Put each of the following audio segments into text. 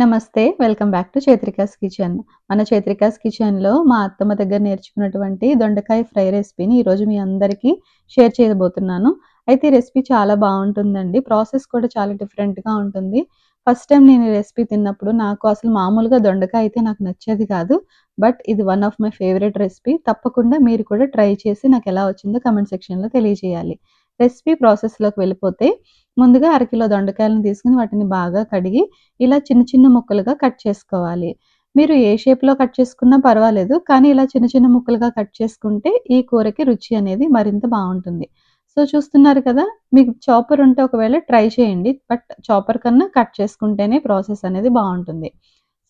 నమస్తే welcome back to Chaitrika's kitchen. మన చైత్రికాస్ కిచెన్లో మా అత్తమ్మ దగ్గర నేర్చుకున్నటువంటి దొండకాయ ఫ్రై రెసిపీని ఈరోజు మీ అందరికీ షేర్ చేయబోతున్నాను. అయితే ఈ రెసిపీ చాలా బాగుంటుందండి. ప్రాసెస్ కూడా చాలా డిఫరెంట్గా ఉంటుంది. ఫస్ట్ టైం నేను ఈ రెసిపీ తిన్నప్పుడు నాకు అసలు మామూలుగా దొండకాయ అయితే నాకు నచ్చేది కాదు. బట్ ఇది one of my favourite recipe. తప్పకుండా మీరు కూడా ట్రై చేసి నాకు ఎలా వచ్చిందో కమెంట్ సెక్షన్లో తెలియజేయాలి. రెసిపీ ప్రాసెస్లోకి వెళ్ళిపోతే ముందుగా అరకిలో దొండకాయలను తీసుకుని వాటిని బాగా కడిగి ఇలా చిన్న చిన్న ముక్కలుగా కట్ చేసుకోవాలి. మీరు ఏ షేప్లో కట్ చేసుకున్నా పర్వాలేదు కానీ ఇలా చిన్న చిన్న ముక్కలుగా కట్ చేసుకుంటే ఈ కూరకి రుచి అనేది మరింత బాగుంటుంది. సో చూస్తున్నారు కదా మీకు చాపర్ ఉంటే ఒకవేళ ట్రై చేయండి బట్ చాపర్ కన్నా కట్ చేసుకుంటేనే ప్రాసెస్ అనేది బాగుంటుంది.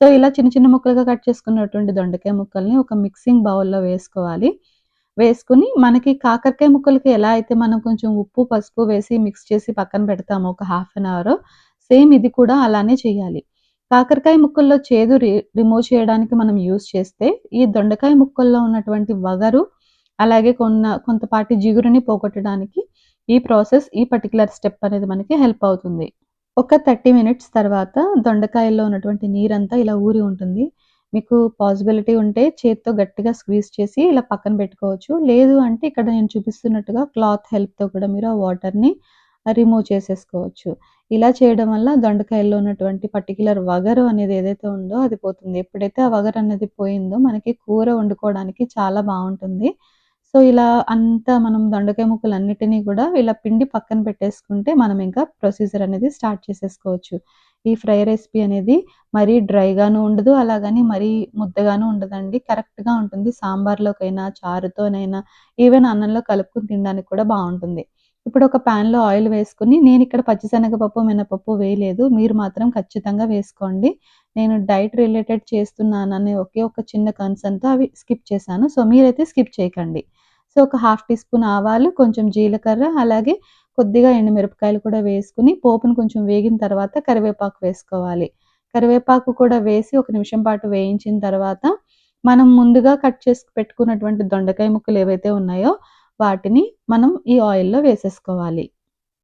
సో ఇలా చిన్న చిన్న ముక్కలుగా కట్ చేసుకున్నటువంటి దొండకాయ ముక్కల్ని ఒక మిక్సింగ్ బౌల్లో వేసుకోవాలి. వేసుకుని మనకి కాకరకాయ ముక్కలకి ఎలా అయితే మనం కొంచెం ఉప్పు పసుపు వేసి మిక్స్ చేసి పక్కన పెడతామో ఒక హాఫ్ అన్ అవర్ సేమ్ ఇది కూడా అలానే చేయాలి. కాకరకాయ ముక్కల్లో చేదు రిమూవ్ చేయడానికి మనం యూస్ చేస్తే ఈ దొండకాయ ముక్కల్లో ఉన్నటువంటి వగరు అలాగే కొన్న కొంతపాటి జిగురుని పోగొట్టడానికి ఈ ప్రాసెస్ ఈ పర్టికులర్ స్టెప్ అనేది మనకి హెల్ప్ అవుతుంది. ఒక థర్టీ మినిట్స్ తర్వాత దొండకాయల్లో ఉన్నటువంటి నీరంతా ఇలా ఊరి ఉంటుంది. మీకు పాసిబిలిటీ ఉంటే చేత్తో గట్టిగా స్క్వీజ్ చేసి ఇలా పక్కన పెట్టుకోవచ్చు. లేదు అంటే ఇక్కడ నేను చూపిస్తున్నట్టుగా క్లాత్ హెల్ప్తో కూడా మీరు ఆ వాటర్ని రిమూవ్ చేసేసుకోవచ్చు. ఇలా చేయడం వల్ల దొండకాయల్లో ఉన్నటువంటి పర్టికులర్ వగరు అనేది ఏదైతే ఉందో అది పోతుంది. ఎప్పుడైతే ఆ వగరు అనేది పోయిందో మనకి కూర వండుకోవడానికి చాలా బాగుంటుంది. సో ఇలా అంతా మనం దొండకాయ ముక్కలు అన్నిటినీ కూడా ఇలా పిండి పక్కన పెట్టేసుకుంటే మనం ఇంకా ప్రొసీజర్ అనేది స్టార్ట్ చేసేసుకోవచ్చు. ఈ ఫ్రై రెసిపీ అనేది మరీ డ్రైగాను ఉండదు అలాగని మరీ ముద్దగాను ఉండదండి. కరెక్ట్గా ఉంటుంది. సాంబార్లోకైనా చారుతోనైనా ఈవెన్ అన్నంలో కలుపుకుని తినడానికి కూడా బాగుంటుంది. ఇప్పుడు ఒక ప్యాన్లో ఆయిల్ వేసుకుని నేను ఇక్కడ పచ్చిశనగపప్పు మినపప్పు వేయలేదు. మీరు మాత్రం ఖచ్చితంగా వేసుకోండి. నేను డైట్ రిలేటెడ్ చేస్తున్నాననే ఒకే ఒక చిన్న కన్సర్న్తో అవి స్కిప్ చేశాను. సో మీరైతే స్కిప్ చేయకండి. సో ఒక హాఫ్ టీ స్పూన్ ఆవాలు కొంచెం జీలకర్ర అలాగే కొద్దిగా ఎండుమిరపకాయలు కూడా వేసుకుని పోపును కొంచెం వేగిన తర్వాత కరివేపాకు వేసుకోవాలి. కరివేపాకు కూడా వేసి ఒక నిమిషం పాటు వేయించిన తర్వాత మనం ముందుగా కట్ చేసి పెట్టుకున్నటువంటి దొండకాయ ముక్కలు ఏవైతే ఉన్నాయో వాటిని మనం ఈ ఆయిల్లో వేసేసుకోవాలి.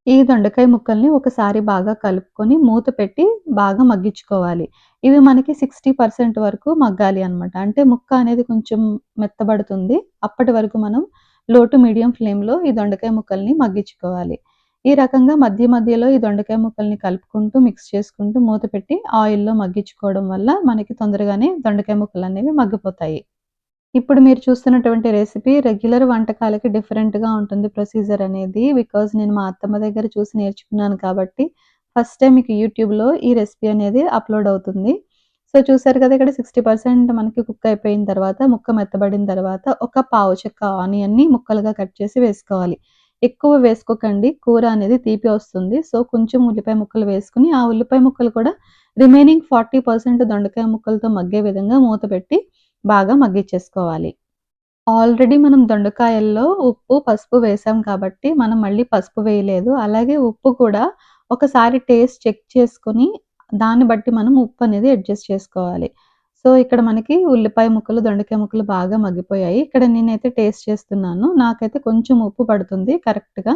ఈ దొండకాయ ముక్కల్ని ఒకసారి బాగా కలుపుకొని మూత పెట్టి బాగా మగ్గించుకోవాలి. ఇవి మనకి సిక్స్టీ పర్సెంట్ వరకు మగ్గాలి అనమాట అంటే ముక్క అనేది కొంచెం మెత్తబడుతుంది. అప్పటి వరకు మనం లో టు మీడియం ఫ్లేమ్లో ఈ దొండకాయ ముక్కల్ని మగ్గించుకోవాలి. ఈ రకంగా మధ్య మధ్యలో ఈ దొండకాయ ముక్కల్ని కలుపుకుంటూ మిక్స్ చేసుకుంటూ మూత పెట్టి ఆయిల్లో మగ్గించుకోవడం వల్ల మనకి తొందరగానే దొండకాయ ముక్కలు అనేవి మగ్గిపోతాయి. ఇప్పుడు మీరు చూస్తున్నటువంటి రెసిపీ రెగ్యులర్ వంటకాలకి డిఫరెంట్గా ఉంటుంది ప్రొసీజర్ అనేది. బికాజ్ నేను మా అత్తమ్మ దగ్గర చూసి నేర్చుకున్నాను కాబట్టి ఫస్ట్ టైం మీకు యూట్యూబ్లో ఈ రెసిపీ అనేది అప్లోడ్ అవుతుంది. సో చూసారు కదా ఇక్కడ సిక్స్టీ పర్సెంట్ మనకి కుక్ అయిపోయిన తర్వాత ముక్క మెత్తబడిన తర్వాత ఒక పావు చెక్క ఆనియన్ని ముక్కలుగా కట్ చేసి వేసుకోవాలి. ఎక్కువ వేసుకోకండి కూర అనేది తీపి వస్తుంది. సో కొంచెం ఉల్లిపాయ ముక్కలు వేసుకుని ఆ ఉల్లిపాయ ముక్కలు కూడా రిమైనింగ్ ఫార్టీ పర్సెంట్ దొండకాయ ముక్కలతో మగ్గే విధంగా మూత పెట్టి బాగా మగ్గిచ్చేసుకోవాలి. ఆల్రెడీ మనం దొండకాయల్లో ఉప్పు పసుపు వేసాం కాబట్టి మనం మళ్ళీ పసుపు వేయలేదు. అలాగే ఉప్పు కూడా ఒకసారి టేస్ట్ చెక్ చేసుకొని దాన్ని బట్టి మనం ఉప్పు అనేది అడ్జస్ట్ చేసుకోవాలి. సో ఇక్కడ మనకి ఉల్లిపాయ ముక్కలు దొండకాయ ముక్కలు బాగా మగ్గిపోయాయి. ఇక్కడ నేనైతే టేస్ట్ చేస్తున్నాను. నాకైతే కొంచెం ఉప్పు పడుతుంది కరెక్ట్గా.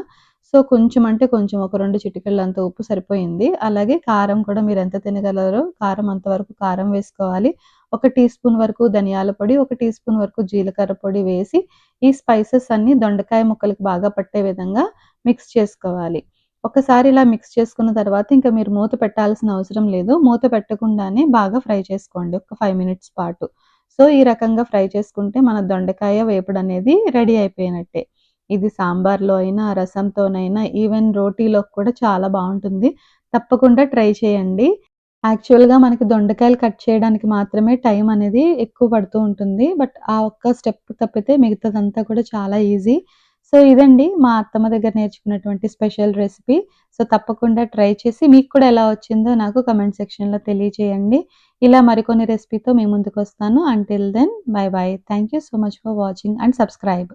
సో కొంచెం అంటే కొంచెం ఒక రెండు చిటికళ్ళు అంత ఉప్పు సరిపోయింది. అలాగే కారం కూడా మీరు ఎంత తినగలరో కారం అంతవరకు కారం వేసుకోవాలి. ఒక టీ స్పూన్ వరకు ధనియాల పొడి ఒక టీ స్పూన్ వరకు జీలకర్ర పొడి వేసి ఈ స్పైసెస్ అన్ని దొండకాయ ముక్కలకు బాగా పట్టే విధంగా మిక్స్ చేసుకోవాలి. ఒకసారి ఇలా మిక్స్ చేసుకున్న తర్వాత ఇంకా మీరు మూత పెట్టాల్సిన అవసరం లేదు. మూత పెట్టకుండానే బాగా ఫ్రై చేసుకోండి. ఒక ఫైవ్ మినిట్స్ పాటు. సో ఈ రకంగా ఫ్రై చేసుకుంటే మన దొండకాయ వేపుడు అనేది రెడీ అయిపోయినట్టే. ఇది సాంబార్లో అయినా రసంతోనైనా ఈవెన్ రోటీలో కూడా చాలా బాగుంటుంది. తప్పకుండా ట్రై చేయండి. యాక్చువల్గా మనకి దొండకాయలు కట్ చేయడానికి మాత్రమే టైం అనేది ఎక్కువ పడుతూ ఉంటుంది. బట్ ఆ ఒక్క స్టెప్ తప్పితే మిగతాదంతా కూడా చాలా ఈజీ సో ఇదండి మా అత్తమ్మ దగ్గర నేర్చుకున్నటువంటి స్పెషల్ రెసిపీ. సో తప్పకుండా ట్రై చేసి మీకు కూడా ఎలా వచ్చిందో నాకు కమెంట్ సెక్షన్లో తెలియజేయండి. ఇలా మరికొన్ని రెసిపీతో మీ ముందుకు వస్తాను. Until then bye bye thank you so much for watching and subscribe